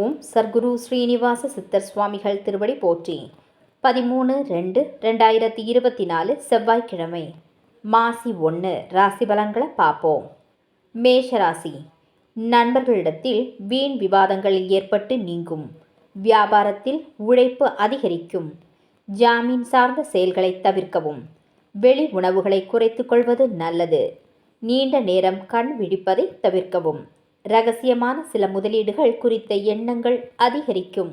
ஓம் சர்க்குரு ஸ்ரீனிவாச சித்தர் சுவாமிகள் திருவடி போற்றி. பதிமூணு ரெண்டு ரெண்டாயிரத்தி இருபத்தி நாலு செவ்வாய்க்கிழமை. மாசி ஒன்று ராசி பலன்களை பார்ப்போம். மேஷ ராசி. நண்பர்களிடத்தில் வீண் விவாதங்களில் ஏற்பட்டு நீங்கும். வியாபாரத்தில் உழைப்பு அதிகரிக்கும். ஜாமீன் சார்ந்த செயல்களை தவிர்க்கவும். வெளி உணவுகளை குறைத்துக் கொள்வது நல்லது. நீண்ட நேரம் கண் விழிப்பதை தவிர்க்கவும். ரகசியமான சில முதலீடுகள் குறித்த எண்ணங்கள் அதிகரிக்கும்.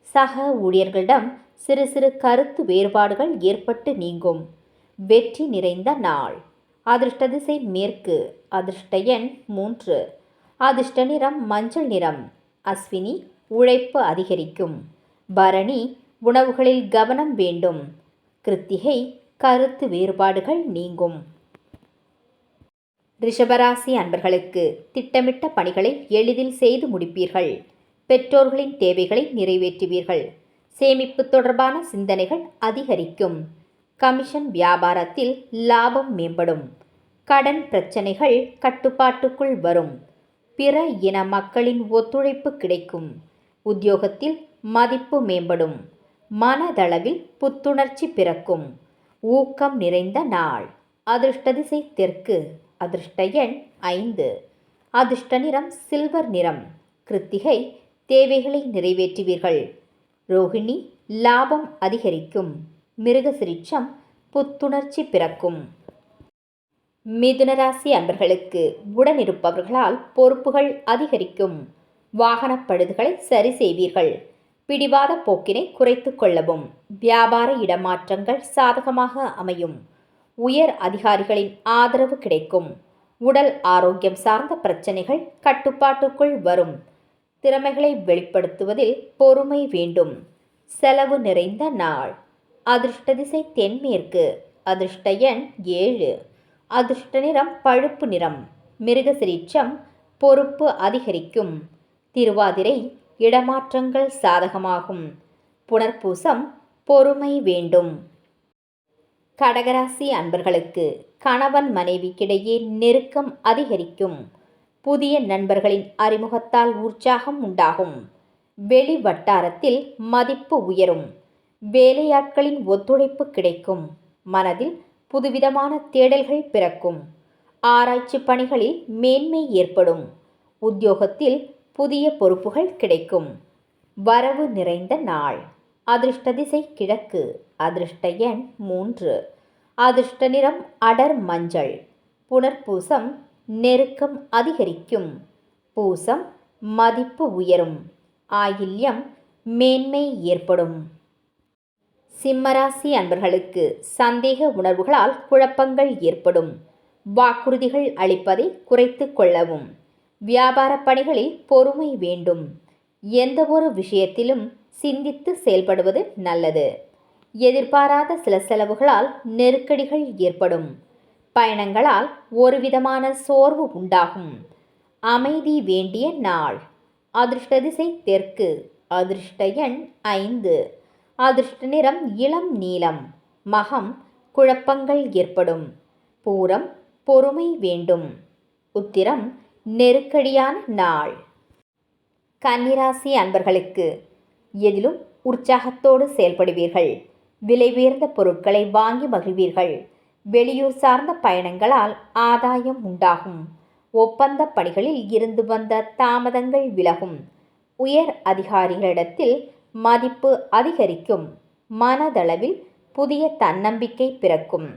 சக ஊழியர்களிடம் சிறு சிறு கருத்து வேறுபாடுகள் ஏற்பட்டு நீங்கும். வெற்றி நிறைந்த நாள். அதிர்ஷ்ட திசை மேற்கு. அதிர்ஷ்ட எண் மூன்று. அதிர்ஷ்ட நிறம் மஞ்சள் நிறம். அஸ்வினி உழைப்பு அதிகரிக்கும். பரணி உணவுகளில் கவனம் வேண்டும். கிருத்திகை கருத்து வேறுபாடுகள் நீங்கும். ரிஷபராசி அன்பர்களுக்கு திட்டமிட்ட பணிகளை எளிதில் செய்து முடிப்பீர்கள். பெற்றோர்களின் தேவைகளை நிறைவேற்றுவீர்கள். சேமிப்பு தொடர்பான சிந்தனைகள் அதிகரிக்கும். கமிஷன் வியாபாரத்தில் லாபம் மேம்படும். கடன் பிரச்சனைகள் கட்டுப்பாட்டுக்குள் வரும். பிற இன மக்களின் ஒத்துழைப்பு கிடைக்கும். உத்தியோகத்தில் மதிப்பு மேம்படும். மனதளவில் புத்துணர்ச்சி பிறக்கும். ஊக்கம் நிறைந்த நாள். அதிர்ஷ்ட திசை தெற்கு. அதிர்ஷ்ட எண் ஐந்து. அதிர்ஷ்ட நிறம் சில்வர் நிறம். கிருத்திகை தேவைகளை நிறைவேற்றுவீர்கள். ரோகிணி லாபம் அதிகரிக்கும். மிருகசிரிச்சம் புத்துணர்ச்சி பிறக்கும். மிதுனராசி அன்பர்களுக்கு உடனிருப்பவர்களால் பொறுப்புகள் அதிகரிக்கும். வாகனப் பழுதுகளை சரி செய்வீர்கள். பிடிவாத போக்கினை குறைத்து கொள்ளவும். வியாபார இடமாற்றங்கள் சாதகமாக அமையும். உயர் அதிகாரிகளின் ஆதரவு கிடைக்கும். உடல் ஆரோக்கியம் சார்ந்த பிரச்சனைகள் கட்டுப்பாட்டுக்குள் வரும். திறமைகளை வெளிப்படுத்துவதில் பொறுமை வேண்டும். செலவு நிறைந்த நாள். அதிர்ஷ்ட திசை தென்மேற்கு. அதிர்ஷ்ட எண் ஏழு. அதிர்ஷ்ட நிறம் பழுப்பு நிறம். மிருகசிரீச்சம் பொறுப்பு அதிகரிக்கும். திருவாதிரை இடமாற்றங்கள் சாதகமாகும். புனர்பூசம் பொறுமை வேண்டும். கடகராசி அன்பர்களுக்கு கணவன் மனைவிக்கிடையே நெருக்கம் அதிகரிக்கும். புதிய நண்பர்களின் அறிமுகத்தால் உற்சாகம் உண்டாகும். வெளி வட்டாரத்தில் மதிப்பு உயரும். வேலையாட்களின் ஒத்துழைப்பு கிடைக்கும். மனதில் புதுவிதமான தேடல்கள் பிறக்கும். ஆராய்ச்சி பணிகளில் மேன்மை ஏற்படும். உத்தியோகத்தில் புதிய பொறுப்புகள் கிடைக்கும். வரவு நிறைந்த நாள். அதிர்ஷ்ட திசை கிழக்கு அதிர்ஷ்ட எண் மூன்று. அதிர்ஷ்ட நிறம் அடர் மஞ்சள். புனர்பூசம் நெருக்கம் அதிகரிக்கும். பூசம் மதிப்பு உயரும். ஆயில்யம் மேன்மை ஏற்படும். சிம்மராசி அன்பர்களுக்கு சந்தேக உணர்வுகளால் குழப்பங்கள் ஏற்படும். வாக்குறுதிகள் அளிப்பதை குறைத்து கொள்ளவும். வியாபார பணிகளில் பொறுமை வேண்டும். எந்த ஒரு விஷயத்திலும் சிந்தித்து செயல்படுவது நல்லது. எதிர்பாராத சில செலவுகளால் நெருக்கடிகள் ஏற்படும். பயணங்களால் ஒருவிதமான சோர்வு உண்டாகும். அமைதி வேண்டிய நாள். அதிர்ஷ்ட திசை தெற்கு. அதிர்ஷ்ட எண் ஐந்து. அதிர்ஷ்ட நிறம் இளம் நீலம் மகம் குழப்பங்கள் ஏற்படும். பூரம் பொறுமை வேண்டும். உத்திரம் நெருக்கடியான நாள். கன்னிராசி அன்பர்களுக்கு எதிலும் உற்சாகத்தோடு செயல்படுவீர்கள். விலை உயர்ந்த பொருட்களை வாங்கி மகிழ்வீர்கள். வெளியூர் சார்ந்த பயணங்களால் ஆதாயம் உண்டாகும். ஒப்பந்த பணிகளில் இருந்து வந்த தாமதங்கள் விலகும். உயர் அதிகாரிகளிடத்தில் மதிப்பு அதிகரிக்கும். மனதளவில் புதிய தன்னம்பிக்கை பிறக்கும்.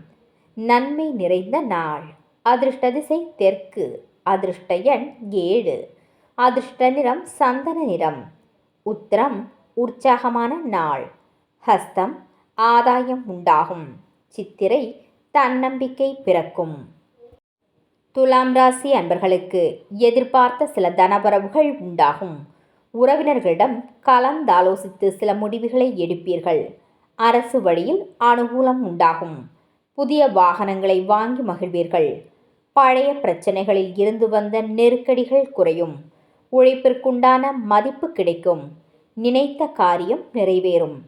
நன்மை நிறைந்த நாள். அதிர்ஷ்ட திசை தெற்கு. அதிர்ஷ்ட எண் ஏழு. அதிர்ஷ்ட நிறம் சந்தன நிறம். உத்திரம் உற்சாகமான நாள். ஹஸ்தம் ஆதாயம் உண்டாகும். சித்திரை தன்னம்பிக்கை பிறக்கும். துலாம் ராசி அன்பர்களுக்கு எதிர்பார்த்த சில தனவரவுகள் உண்டாகும். உறவினர்களிடம் கலந்தாலோசித்து சில முடிவுகளை எடுப்பீர்கள். அரசு வழியில் அனுகூலம் உண்டாகும். புதிய வாகனங்களை வாங்கி மகிழ்வீர்கள். பழைய பிரச்சனைகளில் இருந்து வந்த நெருக்கடிகள் குறையும். உழைப்பிற்குண்டான மதிப்பு கிடைக்கும். நினைத்த காரியம் நிறைவேறும்.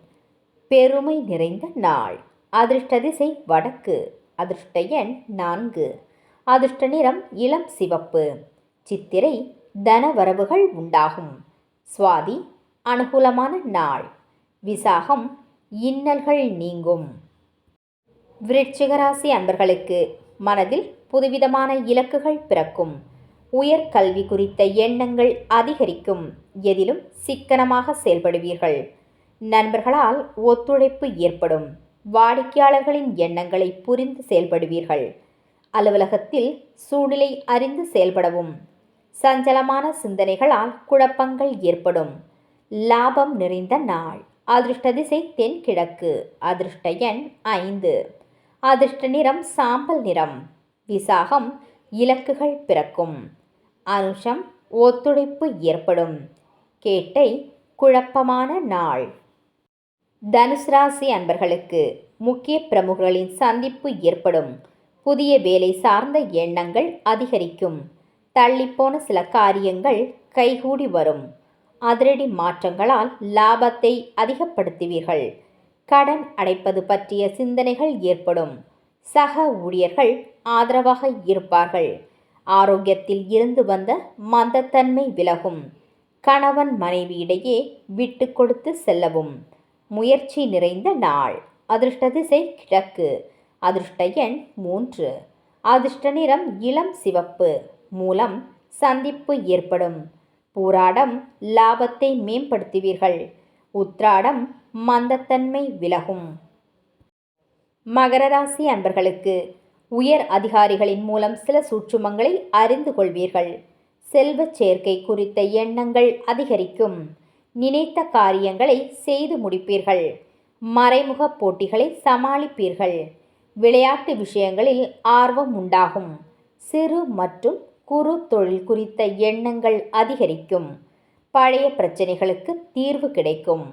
பெருமை நிறைந்த நாள். அதிர்ஷ்ட திசை வடக்கு. அதிர்ஷ்ட எண் நான்கு. அதிர்ஷ்ட நிறம் இளம் சிவப்பு. சித்திரை தனவரவுகள் உண்டாகும். சுவாதி அனுகூலமான நாள். விசாகம் இன்னல்கள் நீங்கும். விருட்சிகராசி அன்பர்களுக்கு மனதில் புதுவிதமான இலக்குகள் பிறக்கும். உயர்கல்வி குறித்த எண்ணங்கள் அதிகரிக்கும். எதிலும் சிக்கனமாக செயல்படுவீர்கள். நண்பர்களால் ஒத்துழைப்பு ஏற்படும். வாடிக்கையாளர்களின் எண்ணங்களை புரிந்து செயல்படுவீர்கள். அலுவலகத்தில் சூழ்நிலை அறிந்து செயல்படவும். சஞ்சலமான சிந்தனைகளால் குழப்பங்கள் ஏற்படும். லாபம் நிறைந்த நாள். அதிர்ஷ்ட திசை தென்கிழக்கு. அதிர்ஷ்ட எண் ஐந்து. அதிர்ஷ்ட நிறம் சாம்பல் நிறம். விசாகம் இலக்குகள் பிறக்கும். அனுஷம் ஒத்துழைப்பு ஏற்படும். கேட்டை குழப்பமான நாள். தனுசு ராசி அன்பர்களுக்கு முக்கிய பிரமுகர்களின் சந்திப்பு ஏற்படும். புதிய வேலை சார்ந்த எண்ணங்கள் அதிகரிக்கும். தள்ளிப்போன சில காரியங்கள் கைகூடி வரும். அதிரடி மாற்றங்களால் லாபத்தை அதிகப்படுத்துவீர்கள். கடன் அடைப்பது பற்றிய சிந்தனைகள் ஏற்படும். சக ஊழியர்கள் ஆதரவாக இருப்பார்கள். ஆரோக்கியத்தில் இருந்து வந்த மந்தத்தன்மை விலகும். கணவன் மனைவியிடையே விட்டு கொடுத்து செல்லவும். முயற்சி நிறைந்த நாள். அதிர்ஷ்ட திசை கிழக்கு. அதிர்ஷ்ட எண் மூன்று. அதிர்ஷ்ட நிறம் இளம் சிவப்பு. மூலம் சந்திப்பு ஏற்படும். பூராடம் லாபத்தை மேம்படுத்துவீர்கள். உத்ராடம் மந்தத்தன்மை விலகும். மகர ராசி அன்பர்களுக்கு உயர் அதிகாரிகளின் மூலம் சில சூற்றுமங்களை அறிந்து கொள்வீர்கள். செல்வச் சேர்க்கை குறித்த எண்ணங்கள் அதிகரிக்கும். நினைத்த காரியங்களை செய்து முடிப்பீர்கள். மறைமுக போட்டிகளை சமாளிப்பீர்கள். விளையாட்டு விஷயங்களில் ஆர்வம் உண்டாகும். சிறு மற்றும் குறு தொழில் குறித்த எண்ணங்கள் அதிகரிக்கும். பழைய பிரச்சனைகளுக்கு தீர்வு கிடைக்கும்.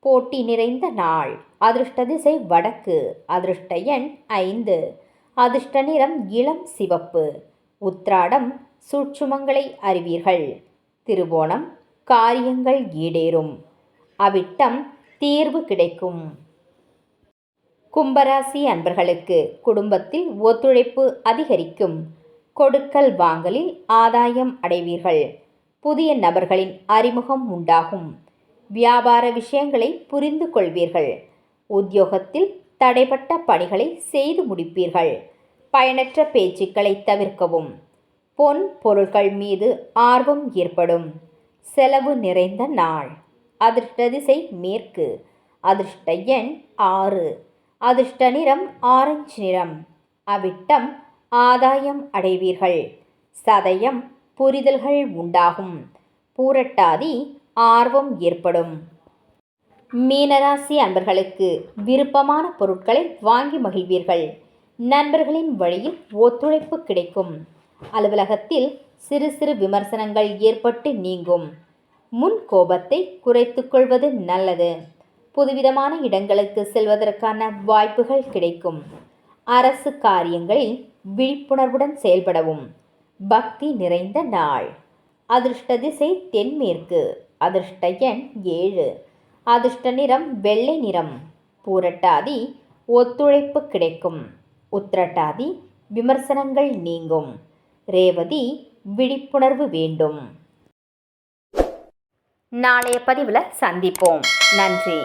போட்டி நிறைந்த நாள். அதிர்ஷ்ட திசை வடக்கு. அதிர்ஷ்ட எண் ஐந்து. அதிர்ஷ்ட நிறம் இளம் சிவப்பு. உத்ராடம் சூட்சுமங்களை அறிவீர்கள். திருவோணம் காரியங்கள் ஈடேறும். அவிட்டம் தீர்வு கிடைக்கும். கும்பராசி அன்பர்களுக்கு குடும்பத்தில் ஒத்துழைப்பு அதிகரிக்கும். கொடுக்கல் வாங்கலில் ஆதாயம் அடைவீர்கள். புதிய நபர்களின் அறிமுகம் உண்டாகும். வியாபார விஷயங்களை புரிந்து கொள்வீர்கள். உத்தியோகத்தில் தடைப்பட்ட பணிகளை செய்து முடிப்பீர்கள். பயனற்ற பேச்சுக்களை தவிர்க்கவும். பொன் பொருட்கள் மீது ஆர்வம் ஏற்படும். செலவு நிறைந்த நாள். அதிர்ஷ்ட திசை மேற்கு. அதிர்ஷ்ட எண் ஆறு. அதிர்ஷ்ட நிறம் ஆரஞ்சு நிறம். அவிட்டம் ஆதாயம் அடைவீர்கள். சதயம் புரிதல்கள் உண்டாகும். பூரட்டாதி ஆர்வம் ஏற்படும். மீனராசி அன்பர்களுக்கு விருப்பமான பொருட்களை வாங்கி மகிழ்வீர்கள். நண்பர்களின் வழியில் ஒத்துழைப்பு கிடைக்கும். அலுவலகத்தில் சிறு சிறு விமர்சனங்கள் ஏற்பட்டு நீங்கும். முன் கோபத்தை குறைத்துக்கொள்வது நல்லது. புதுவிதமான இடங்களுக்கு செல்வதற்கான வாய்ப்புகள் கிடைக்கும். அரசு காரியங்களில் விழிப்புணர்வுடன் செயல்படவும். பக்தி நிறைந்த நாள். அதிர்ஷ்ட திசை தென்மேற்கு. அதிர்ஷ்ட எண் ஏழு. அதிர்ஷ்ட நிறம் வெள்ளை நிறம். பூரட்டாதி ஒத்துழைப்பு கிடைக்கும். உத்திரட்டாதி விமர்சனங்கள் நீங்கும். ரேவதி விழிப்புணர்வு வேண்டும். நாளைய பதிவில் சந்திப்போம். நன்றி.